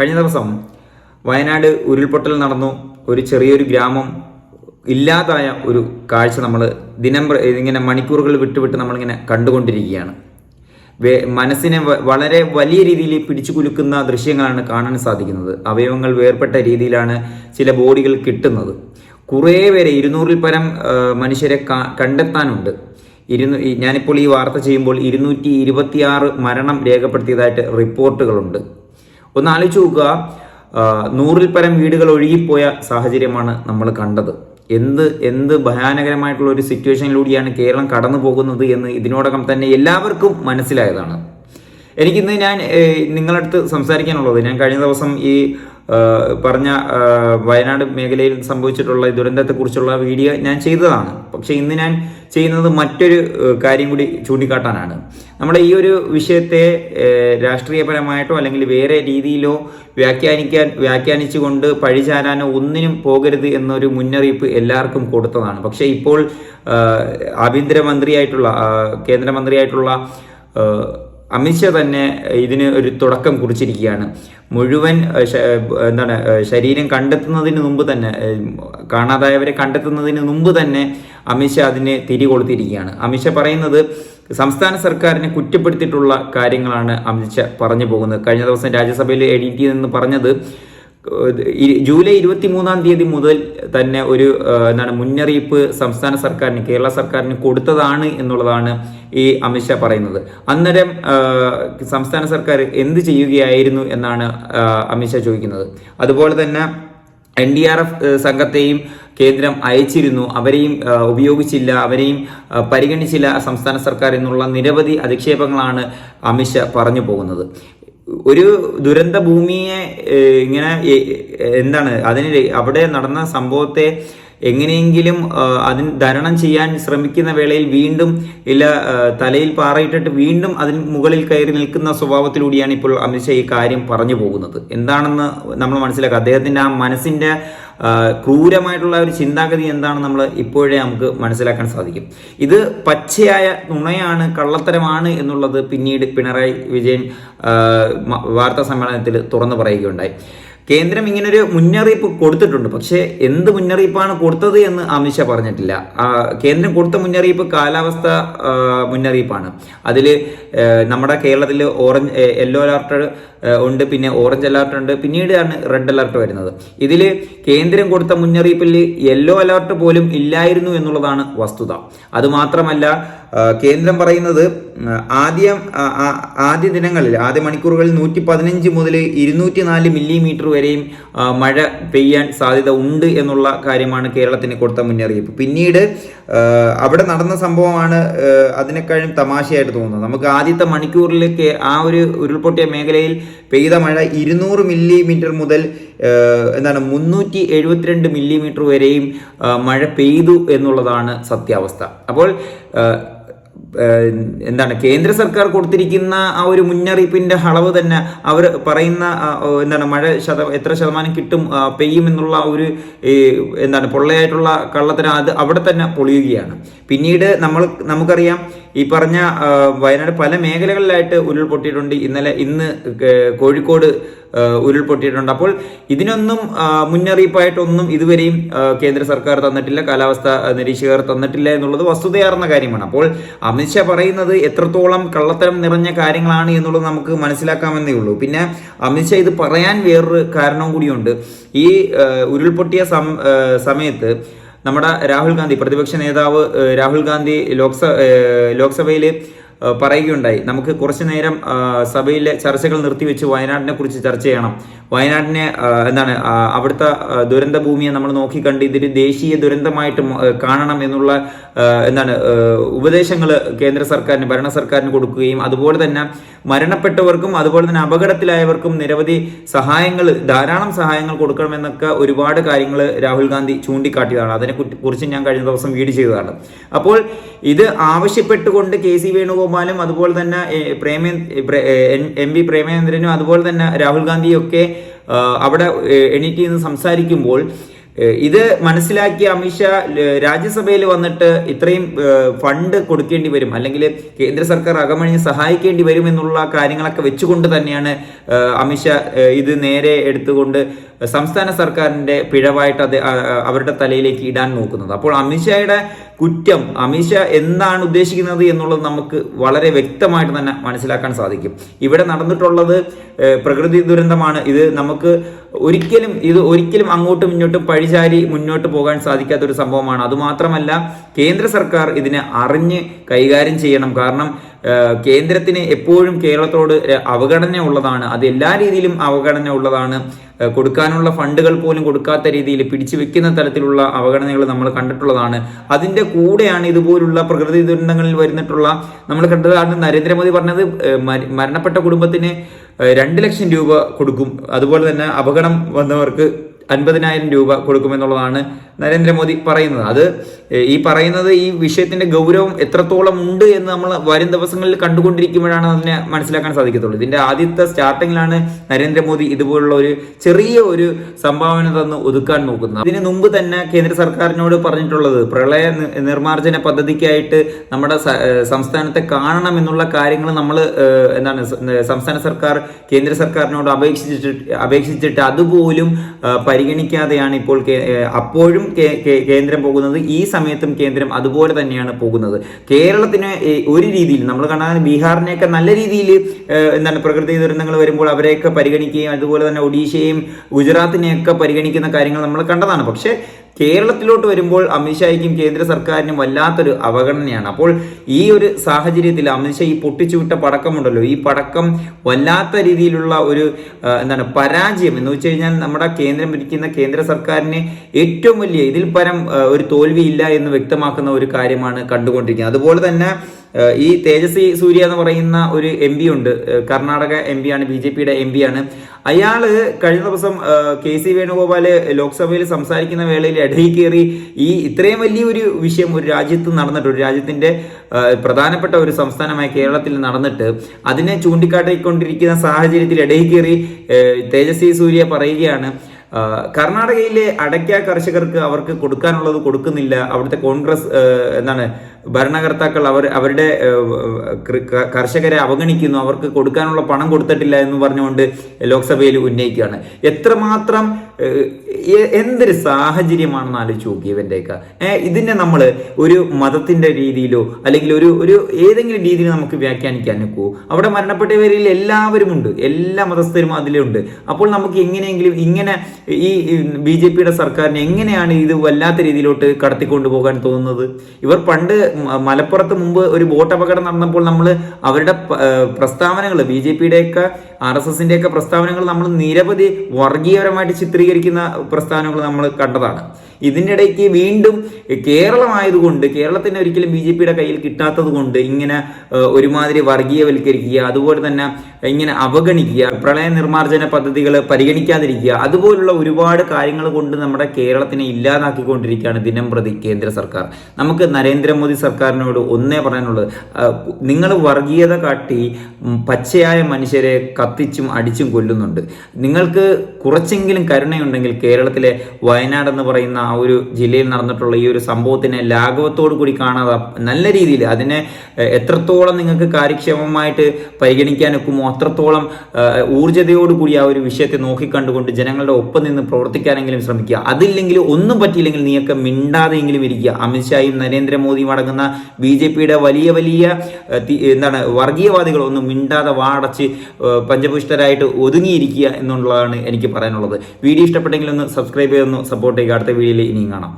കഴിഞ്ഞ ദിവസം വയനാട് ഉരുൾപൊട്ടൽ നടന്നു. ഒരു ചെറിയൊരു ഗ്രാമം ഇല്ലാതായ ഒരു കാഴ്ച നമ്മൾ ദിനം ഇങ്ങനെ മണിക്കൂറുകൾ വിട്ടുവിട്ട് നമ്മളിങ്ങനെ കണ്ടുകൊണ്ടിരിക്കുകയാണ്. മനസ്സിനെ വളരെ വലിയ രീതിയിൽ പിടിച്ചു കുലുക്കുന്ന ദൃശ്യങ്ങളാണ് കാണാൻ സാധിക്കുന്നത്. അവയവങ്ങൾ വേർപെട്ട രീതിയിലാണ് ചില ബോഡികൾ കിട്ടുന്നത്. കുറേ പേരെ ഇരുന്നൂറിൽ പരം മനുഷ്യരെ കണ്ടെത്താനുണ്ട്. ഇരുന്നൂ ഞാനിപ്പോൾ ഈ വാർത്ത ചെയ്യുമ്പോൾ ഇരുന്നൂറ്റി ഇരുപത്തിയാറ് മരണം രേഖപ്പെടുത്തിയതായിട്ട് റിപ്പോർട്ടുകളുണ്ട്. ഒന്ന് ആലോചിച്ച് നോക്കുക. നൂറിൽ പരം വീടുകൾ ഒഴുകിപ്പോയ സാഹചര്യമാണ് നമ്മൾ കണ്ടത്. എന്ത് എന്ത് ഭയാനകരമായിട്ടുള്ള ഒരു സിറ്റുവേഷനിലൂടെയാണ് കേരളം കടന്നു പോകുന്നത് എന്ന് ഇതിനോടകം തന്നെ എല്ലാവർക്കും മനസ്സിലായതാണ്. എനിക്കിന്ന് ഞാൻ നിങ്ങളടുത്ത് സംസാരിക്കാനുള്ളത് ഞാൻ കഴിഞ്ഞ ദിവസം ഈ പറഞ്ഞ വയനാട് മേഖലയിൽ സംഭവിച്ചിട്ടുള്ള ദുരന്തത്തെക്കുറിച്ചുള്ള വീഡിയോ ഞാൻ ചെയ്തതാണ്. പക്ഷേ ഇന്ന് ഞാൻ ചെയ്യുന്നത് മറ്റൊരു കാര്യം കൂടി ചൂണ്ടിക്കാട്ടാനാണ്. നമ്മുടെ ഈ ഒരു വിഷയത്തെ രാഷ്ട്രീയപരമായിട്ടോ അല്ലെങ്കിൽ വേറെ രീതിയിലോ വ്യാഖ്യാനിക്കാൻ വ്യാഖ്യാനിച്ചുകൊണ്ട് പഴിചാരാനോ ഒന്നിനും പോകരുത് എന്നൊരു മുന്നറിയിപ്പ് എല്ലാവർക്കും കൊടുത്തതാണ്. പക്ഷേ ഇപ്പോൾ ആഭ്യന്തരമന്ത്രിയായിട്ടുള്ള കേന്ദ്രമന്ത്രിയായിട്ടുള്ള അമിത്ഷാ തന്നെ ഇതിന് ഒരു തുടക്കം കുറിച്ചിരിക്കുകയാണ്. മുഴുവൻ എന്താണ് ശരീരം കണ്ടെത്തുന്നതിന് മുമ്പ് തന്നെ കാണാതായവരെ കണ്ടെത്തുന്നതിന് മുമ്പ് തന്നെ അമിത്ഷാ അതിന് തിരികൊളുത്തിയിരിക്കുകയാണ്. അമിത്ഷാ പറയുന്നത് സംസ്ഥാന സർക്കാരിനെ കുറ്റപ്പെടുത്തിയിട്ടുള്ള കാര്യങ്ങളാണ് അമിത്ഷാ പറഞ്ഞു പോകുന്നത്. കഴിഞ്ഞ ദിവസം രാജ്യസഭയിൽ എഡിറ്റ് നിന്ന് പറഞ്ഞത് ജൂലൈ ഇരുപത്തി മൂന്നാം തീയതി മുതൽ തന്നെ ഒരു എന്താണ് മുന്നറിയിപ്പ് സംസ്ഥാന സർക്കാരിന് കേരള സർക്കാരിന് കൊടുത്തതാണ് എന്നുള്ളതാണ് ഈ അമിത്ഷാ പറയുന്നത്. അന്നേരം സംസ്ഥാന സർക്കാർ എന്ത് ചെയ്യുകയായിരുന്നു എന്നാണ് അമിത്ഷാ ചോദിക്കുന്നത്. അതുപോലെ തന്നെ എൻ ഡി ആർ എഫ് സംഘത്തെയും കേന്ദ്രം അയച്ചിരുന്നു. അവരെയും ഉപയോഗിച്ചില്ല. അവരെയും പരിഗണിച്ചില്ല സംസ്ഥാന സർക്കാർ എന്നുള്ള നിരവധി അധിക്ഷേപങ്ങളാണ് അമിത്ഷാ പറഞ്ഞു പോകുന്നത്. ഒരു ദുരന്ത ഭൂമിയെ ഇങ്ങനെ എന്താണ് അതിന് അവിടെ നടന്ന സംഭവത്തെ എങ്ങനെയെങ്കിലും അതിന് ധരണം ചെയ്യാൻ ശ്രമിക്കുന്ന വേളയിൽ വീണ്ടും ഇല്ല തലയിൽ പാറയിട്ടിട്ട് വീണ്ടും അതിന് മുകളിൽ കയറി നിൽക്കുന്ന സ്വഭാവത്തിലൂടെയാണ് ഇപ്പോൾ അമിത്ഷാ ഈ കാര്യം പറഞ്ഞു പോകുന്നത്. എന്താണെന്ന് നമ്മൾ മനസ്സിലാക്കുക. അദ്ദേഹത്തിന്റെ ആ മനസ്സിന്റെ ക്രൂരമായിട്ടുള്ള ഒരു ചിന്താഗതി എന്താണെന്ന് നമ്മൾ ഇപ്പോഴേ നമുക്ക് മനസ്സിലാക്കാൻ സാധിക്കും. ഇത് പച്ചയായ നുണയാണ് കള്ളത്തരമാണ് എന്നുള്ളത് പിന്നീട് പിണറായി വിജയൻ വാർത്താ സമ്മേളനത്തിൽ തുറന്നു പറയുകയുണ്ടായി. കേന്ദ്രം ഇങ്ങനൊരു മുന്നറിയിപ്പ് കൊടുത്തിട്ടുണ്ട്. പക്ഷേ എന്ത് മുന്നറിയിപ്പാണ് കൊടുത്തത് എന്ന് അമിത്ഷാ പറഞ്ഞിട്ടില്ല. കേന്ദ്രം കൊടുത്ത മുന്നറിയിപ്പ് കാലാവസ്ഥ മുന്നറിയിപ്പാണ്. അതിൽ നമ്മുടെ കേരളത്തിൽ ഓറഞ്ച് യെല്ലോ അലർട്ട് ഉണ്ട് പിന്നെ ഓറഞ്ച് അലർട്ട് ഉണ്ട്. പിന്നീടാണ് റെഡ് അലർട്ട് വരുന്നത്. ഇതിൽ കേന്ദ്രം കൊടുത്ത മുന്നറിയിപ്പിൽ യെല്ലോ അലർട്ട് പോലും ഇല്ലായിരുന്നു എന്നുള്ളതാണ് വസ്തുത. അതുമാത്രമല്ല കേന്ദ്രം പറയുന്നത് ആദ്യം ആദ്യ ദിനങ്ങളിൽ ആദ്യ മണിക്കൂറുകളിൽ നൂറ്റി പതിനഞ്ച് മുതൽ ഇരുന്നൂറ്റി നാല് മില്ലിമീറ്റർ വരെയും മഴ പെയ്യാൻ സാധ്യത ഉണ്ട് എന്നുള്ള കാര്യമാണ് കേരളത്തിന് കൊടുത്ത മുന്നറിയിപ്പ്. പിന്നീട് അവിടെ നടന്ന സംഭവമാണ് അതിനെക്കാളും തമാശയായിട്ട് തോന്നുന്നത്. നമുക്ക് ആദ്യത്തെ മണിക്കൂറിലേക്ക് ആ ഒരു ഉരുൾപൊട്ടിയ മേഖലയിൽ പെയ്ത മഴ ഇരുന്നൂറ് മില്ലിമീറ്റർ മുതൽ എന്താണ് മുന്നൂറ്റി എഴുപത്തിരണ്ട് മില്ലിമീറ്റർ വരെയും മഴ പെയ്തു എന്നുള്ളതാണ് സത്യാവസ്ഥ. അപ്പോൾ എന്താണ് കേന്ദ്ര സർക്കാർ കൊടുത്തിരിക്കുന്ന ആ ഒരു മുന്നറിയിപ്പിന്റെ അളവ് തന്നെ അവർ പറയുന്ന എന്താണ് മഴ ശത എത്ര ശതമാനം കിട്ടും പെയ്യും എന്നുള്ള ഒരു എന്താണ് പൊള്ളയായിട്ടുള്ള കള്ളത്തരം അത് അവിടെ തന്നെ പൊളിയുകയാണ്. പിന്നീട് നമ്മൾ നമുക്കറിയാം ഈ പറഞ്ഞ വയനാട് പല മേഖലകളിലായിട്ട് ഉരുൾപൊട്ടിയിട്ടുണ്ട്. ഇന്നലെ ഇന്ന് കോഴിക്കോട് ഉരുൾപൊട്ടിയിട്ടുണ്ട്. അപ്പോൾ ഇതിനൊന്നും മുന്നറിയിപ്പായിട്ടൊന്നും ഇതുവരെയും കേന്ദ്ര സർക്കാർ തന്നിട്ടില്ല കാലാവസ്ഥ നിരീക്ഷകർ തന്നിട്ടില്ല എന്നുള്ളത് വസ്തുതയാർന്ന കാര്യമാണ്. അപ്പോൾ അമിത്ഷാ പറയുന്നത് എത്രത്തോളം കള്ളത്തരം നിറഞ്ഞ കാര്യങ്ങളാണ് എന്നുള്ളത് നമുക്ക് മനസ്സിലാക്കാമെന്നേ ഉള്ളൂ. പിന്നെ അമിത്ഷാ ഇത് പറയാൻ വേറൊരു കാരണവും കൂടിയുണ്ട്. ഈ ഉരുൾപൊട്ടിയ സമയത്ത് നമ്മുടെ രാഹുൽ ഗാന്ധി പ്രതിപക്ഷ നേതാവ് രാഹുൽ ഗാന്ധി ലോക്സഭ ലോക്സഭയിൽ പറയുകയുണ്ടായി. നമുക്ക് കുറച്ചു നേരം സഭയിലെ ചർച്ചകൾ നിർത്തിവെച്ച് വയനാടിനെ കുറിച്ച് ചർച്ച ചെയ്യണം. വയനാടിനെ എന്താണ് അവിടുത്തെ ദുരന്ത ഭൂമിയെ നമ്മൾ നോക്കിക്കണ്ട് ഇതൊരു ദേശീയ ദുരന്തമായിട്ട് കാണണം എന്നുള്ള എന്താണ് ഉപദേശങ്ങൾ കേന്ദ്ര സർക്കാരിന് ഭരണ സർക്കാരിന് കൊടുക്കുകയും അതുപോലെ തന്നെ മരണപ്പെട്ടവർക്കും അതുപോലെ തന്നെ അപകടത്തിലായവർക്കും നിരവധി സഹായങ്ങൾ ധാരാളം സഹായങ്ങൾ കൊടുക്കണമെന്നൊക്കെ ഒരുപാട് കാര്യങ്ങൾ രാഹുൽ ഗാന്ധി ചൂണ്ടിക്കാട്ടിയതാണ്. അതിനെ കുറിച്ച് ഞാൻ കഴിഞ്ഞ ദിവസം വീട് ചെയ്തതാണ്. അപ്പോൾ ഇത് ആവശ്യപ്പെട്ടുകൊണ്ട് കെ സി വേണുഗോപാലും അതുപോലെ തന്നെ പ്രേമേ എം വി പ്രേമേന്ദ്രനും അതുപോലെ തന്നെ രാഹുൽ ഗാന്ധിയും ഒക്കെ അവിടെ എണീറ്റ് സംസാരിക്കുമ്പോൾ ഇത് മനസ്സിലാക്കിയ അമിത്ഷാ രാജ്യസഭയിൽ വന്നിട്ട് ഇത്രയും ഫണ്ട് കൊടുക്കേണ്ടി വരും അല്ലെങ്കിൽ കേന്ദ്ര സർക്കാർ അകമഴിഞ്ഞ് സഹായിക്കേണ്ടി വരും എന്നുള്ള കാര്യങ്ങളൊക്കെ വെച്ചുകൊണ്ട് തന്നെയാണ് അമിത്ഷാ ഇത് നേരെ എടുത്തുകൊണ്ട് സംസ്ഥാന സർക്കാരിന്റെ പിഴവായിട്ട് അത് അവരുടെ തലയിലേക്ക് ഇടാൻ നോക്കുന്നത്. അപ്പോൾ അമിത്ഷായുടെ കുറ്റം അമിത്ഷാ എന്താണ് ഉദ്ദേശിക്കുന്നത് എന്നുള്ളത് നമുക്ക് വളരെ വ്യക്തമായിട്ട് തന്നെ മനസ്സിലാക്കാൻ സാധിക്കും. ഇവിടെ നടന്നിട്ടുള്ളത് പ്രകൃതി ദുരന്തമാണ്. ഇത് നമുക്ക് ഒരിക്കലും ഇത് ഒരിക്കലും അങ്ങോട്ടും ഇങ്ങോട്ടും പഴിചാരി മുന്നോട്ട് പോകാൻ സാധിക്കാത്ത ഒരു സംഭവമാണ്. അതുമാത്രമല്ല കേന്ദ്ര സർക്കാർ ഇതിനെ അറിഞ്ഞ് കൈകാര്യം ചെയ്യണം. കാരണം കേന്ദ്രത്തിന് എപ്പോഴും കേരളത്തോട് അവഗണന ഉള്ളതാണ്. അത് എല്ലാ രീതിയിലും അവഗണന ഉള്ളതാണ്. കൊടുക്കാനുള്ള ഫണ്ടുകൾ പോലും കൊടുക്കാത്ത രീതിയിൽ പിടിച്ചു വെക്കുന്ന തരത്തിലുള്ള അവഗണനകൾ നമ്മൾ കണ്ടിട്ടുള്ളതാണ്. അതിന്റെ കൂടെയാണ് ഇതുപോലുള്ള പ്രകൃതി ദുരന്തങ്ങളിൽ വരുന്നിട്ടുള്ള നമ്മൾ കണ്ടതാണ് നരേന്ദ്രമോദി പറഞ്ഞത് മരണപ്പെട്ട കുടുംബത്തിന് രണ്ട് ലക്ഷം രൂപ കൊടുക്കും. അതുപോലെ തന്നെ അപകടം വന്നവർക്ക് അൻപതിനായിരം രൂപ കൊടുക്കുമെന്നുള്ളതാണ് നരേന്ദ്രമോദി പറയുന്നത്. അത് ഈ പറയുന്നത് ഈ വിഷയത്തിന്റെ ഗൗരവം എത്രത്തോളം ഉണ്ട് എന്ന് നമ്മൾ വരും ദിവസങ്ങളിൽ കണ്ടുകൊണ്ടിരിക്കുമ്പോഴാണ് അതിനെ മനസ്സിലാക്കാൻ സാധിക്കത്തുള്ളൂ. ഇതിന്റെ ആദ്യത്തെ സ്റ്റാർട്ടിങ്ങിലാണ് നരേന്ദ്രമോദി ഇതുപോലുള്ള ഒരു ചെറിയ ഒരു സംഭാവന തന്ന് ഒതുക്കാൻ നോക്കുന്നത്. ഇതിന് മുമ്പ് തന്നെ കേന്ദ്ര സർക്കാരിനോട് പറഞ്ഞിട്ടുള്ളത് പ്രളയ നിർമാർജന പദ്ധതിക്കായിട്ട് നമ്മുടെ സംസ്ഥാനത്തെ കാണണം എന്നുള്ള കാര്യങ്ങൾ നമ്മൾ എന്താണ് സംസ്ഥാന സർക്കാർ കേന്ദ്ര സർക്കാരിനോട് അപേക്ഷിച്ചിട്ട് അപേക്ഷിച്ചിട്ട് അതുപോലും ആ, പരിഗണിക്കാതെയാണ് ഇപ്പോൾ അപ്പോഴും കേന്ദ്രം പോകുന്നത്. ഈ സമയത്തും കേന്ദ്രം അതുപോലെ തന്നെയാണ് പോകുന്നത്. കേരളത്തിന് ഒരു രീതിയിൽ നമ്മൾ കാണാൻ ബീഹാറിനെയൊക്കെ നല്ല രീതിയിൽ എന്താണ് പ്രകൃതി ദുരന്തങ്ങൾ വരുമ്പോൾ അവരെയൊക്കെ പരിഗണിക്കുകയും അതുപോലെ തന്നെ ഒഡീഷയും ഗുജറാത്തിനെയൊക്കെ പരിഗണിക്കുന്ന കാര്യങ്ങൾ നമ്മൾ കണ്ടതാണ്. പക്ഷേ കേരളത്തിലോട്ട് വരുമ്പോൾ അമിത്ഷായ്ക്കും കേന്ദ്ര സർക്കാരിനും വല്ലാത്തൊരു അവഗണനയാണ്. അപ്പോൾ ഈ ഒരു സാഹചര്യത്തിൽ അമിത്ഷാ ഈ പൊട്ടിച്ചുവിട്ട പടക്കമുണ്ടല്ലോ. ഈ പടക്കം വല്ലാത്ത രീതിയിലുള്ള ഒരു എന്താണ് പരാജയം എന്ന് വെച്ച് കഴിഞ്ഞാൽ നമ്മുടെ കേന്ദ്രം ഭരിക്കുന്ന കേന്ദ്ര സർക്കാരിന് ഏറ്റവും വലിയ ഇതിൽ പരം ഒരു തോൽവിയില്ല എന്ന് വ്യക്തമാക്കുന്ന ഒരു കാര്യമാണ് കണ്ടുകൊണ്ടിരിക്കുന്നത്. അതുപോലെ തന്നെ ഈ തേജസ്വി സൂര്യ എന്ന് പറയുന്ന ഒരു എം പി ഉണ്ട്. കർണാടക എം പി ആണ് ബി ജെ പിയുടെ എം പി ആണ്. അയാൾ കഴിഞ്ഞ ദിവസം കെ സി വേണുഗോപാൽ ലോക്സഭയിൽ സംസാരിക്കുന്ന വേളയിൽ ഇടയിൽ കയറി ഈ ഇത്രയും വലിയൊരു വിഷയം ഒരു രാജ്യത്ത് നടന്നിട്ട് ഒരു രാജ്യത്തിന്റെ പ്രധാനപ്പെട്ട ഒരു സംസ്ഥാനമായ കേരളത്തിൽ നടന്നിട്ട് അതിനെ ചൂണ്ടിക്കാട്ടിക്കൊണ്ടിരിക്കുന്ന സാഹചര്യത്തിൽ ഇടയിൽ കയറി തേജസ്വി സൂര്യ പറയുകയാണ് കർണാടകയിലെ അടയ്ക്ക കർഷകർക്ക് അവർക്ക് കൊടുക്കാനുള്ളത് കൊടുക്കുന്നില്ല. അവിടുത്തെ കോൺഗ്രസ് എന്താണ് ഭരണകർത്താക്കൾ അവർ അവരുടെ കർഷകരെ അവഗണിക്കുന്നു. അവർക്ക് കൊടുക്കാനുള്ള പണം കൊടുത്തിട്ടില്ല എന്ന് പറഞ്ഞുകൊണ്ട് ലോക്സഭയിൽ ഉന്നയിക്കുകയാണ്. എത്രമാത്രം എന്തൊരു സാഹചര്യമാണെന്ന് ആലോചിച്ച് നോക്കി ഇവന്റെയൊക്കെ ഇതിനെ നമ്മൾ ഒരു മതത്തിന്റെ രീതിയിലോ അല്ലെങ്കിൽ ഒരു ഒരു ഏതെങ്കിലും രീതിയിൽ നമുക്ക് വ്യാഖ്യാനിക്കാൻ നിൽക്കുമോ അവിടെ മരണപ്പെട്ടവരിൽ എല്ലാവരും ഉണ്ട് എല്ലാ മതസ്ഥരും അതിലുണ്ട്. അപ്പോൾ നമുക്ക് എങ്ങനെയെങ്കിലും ഇങ്ങനെ ഈ ബി ജെ പിയുടെ സർക്കാരിനെ എങ്ങനെയാണ് ഇത് വല്ലാത്ത രീതിയിലോട്ട് കടത്തിക്കൊണ്ടു പോകാൻ തോന്നുന്നത്? ഇവർ പണ്ട് മലപ്പുറത്ത് മുമ്പ് ഒരു ബോട്ട് അപകടം നടന്നപ്പോൾ നമ്മൾ അവരുടെ പ്രസ്താവനകൾ ബി ജെ പിയുടെയൊക്കെ ആർ എസ് എസിന്റെയൊക്കെ പ്രസ്താവനകൾ നമ്മൾ നിരവധി വർഗീയപരമായിട്ട് ചിത്രീകരിക്കുന്ന പ്രസ്താവനകൾ നമ്മൾ കണ്ടതാണ്. ഇതിന്റെ ഇടയ്ക്ക് വീണ്ടും കേരളമായതുകൊണ്ട് കേരളത്തിന് ഒരിക്കലും ബി ജെ പിയുടെ കയ്യിൽ കിട്ടാത്തത് കൊണ്ട് ഇങ്ങനെ ഒരുമാതിരി വർഗീയവൽക്കരിക്കുക അതുപോലെ തന്നെ ഇങ്ങനെ അവഗണിക്കുക പ്രളയ നിർമ്മാർജന പദ്ധതികൾ പരിഗണിക്കാതിരിക്കുക അതുപോലുള്ള ഒരുപാട് കാര്യങ്ങൾ കൊണ്ട് നമ്മുടെ കേരളത്തിനെ ഇല്ലാതാക്കിക്കൊണ്ടിരിക്കുകയാണ് ദിനം പ്രതി കേന്ദ്ര സർക്കാർ. നമുക്ക് നരേന്ദ്രമോദി സർക്കാരിനോട് ഒന്നേ പറയാനുള്ളത് നിങ്ങൾ വർഗീയത കാട്ടി പച്ചയായ മനുഷ്യരെ കത്തിച്ചും അടിച്ചും കൊല്ലുന്നുണ്ട്. നിങ്ങൾക്ക് കുറച്ചെങ്കിലും കരുണയുണ്ടെങ്കിൽ കേരളത്തിലെ വയനാട് എന്ന് പറയുന്ന ആ ഒരു ജില്ലയിൽ നടന്നിട്ടുള്ള ഈ ഒരു സംഭവത്തിനെ ലാഘവത്തോടു കൂടി കാണാതെ നല്ല രീതിയിൽ അതിനെ എത്രത്തോളം നിങ്ങൾക്ക് കാര്യക്ഷമമായിട്ട് പരിഗണിക്കാൻ ഒക്കുമോ അത്രത്തോളം ഊർജതയോടു കൂടി ആ ഒരു വിഷയത്തെ നോക്കിക്കണ്ടുകൊണ്ട് ജനങ്ങളുടെ ഒപ്പം നിന്ന് പ്രവർത്തിക്കാനെങ്കിലും ശ്രമിക്കുക. അതില്ലെങ്കിൽ ഒന്നും പറ്റിയില്ലെങ്കിൽ നീയൊക്കെ മിണ്ടാതെയെങ്കിലും ഇരിക്കുക. അമിത്ഷായും നരേന്ദ്രമോദിയും അടങ്ങുന്ന ബി ജെ പിയുടെ വലിയ വലിയ എന്താണ് വർഗീയവാദികൾ ഒന്നും മിണ്ടാതെ വാടച്ച് പഞ്ചപുഷ്ടരായിട്ട് ഒതുങ്ങിയിരിക്കുക എന്നുള്ളതാണ് എനിക്ക് പറയാനുള്ളത്. വീഡിയോ ഇഷ്ടപ്പെട്ടെങ്കിൽ ഒന്ന് സബ്സ്ക്രൈബ് ചെയ്തൊന്ന് സപ്പോർട്ട് ചെയ്യുക. അടുത്ത വീഡിയോയിൽ ഇനിയും കാണാം